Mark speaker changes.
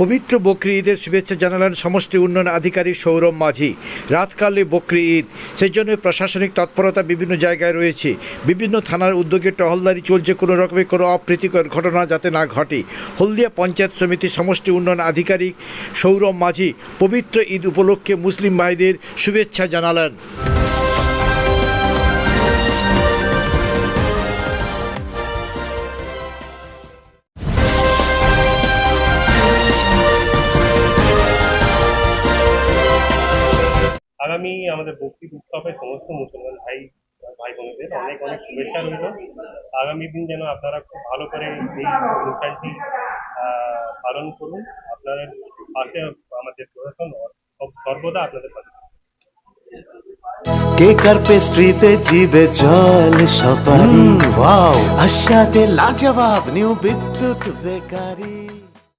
Speaker 1: পবিত্র বকরি ঈদের শুভেচ্ছা জানালেন সমষ্টি উন্নয়ন আধিকারিক সৌরভ মাঝি। রাতকালে বকরি ঈদ। সেই জন্য প্রশাসনিক তৎপরতা বিভিন্ন জায়গায় রয়েছে। বিভিন্ন থানার উদ্যোগে টহলদারি চলছে। কোনো রকমের কোনো অপ্রীতিকর ঘটনা যাতে না ঘটে। হলদিয়া পঞ্চায়েত সমিতি সমষ্টি উন্নয়ন আধিকারিক সৌরভ মাঝি পবিত্র ঈদ উপলক্ষে মুসলিম ভাইদের শুভেচ্ছা জানালেন।
Speaker 2: আগামী আমাদের বকরিদ উৎসবে সমস্ত মুসলমান ভাই ভাই বোনদের অনেক অনেক শুভেচ্ছা রইল। আগামী দিন যেন আপনারা খুব ভালো করে এই অনুষ্ঠানটি আহ, পালন করুন। আপনাদের পাশে আমাদের প্রশাসন সর্বদা আপনাদের পাশে।
Speaker 3: কেক আর পেস্ট্রিতে জিবে জল সপারি ওয়াও। আশাতে লাজবাব new Bidyut bakery.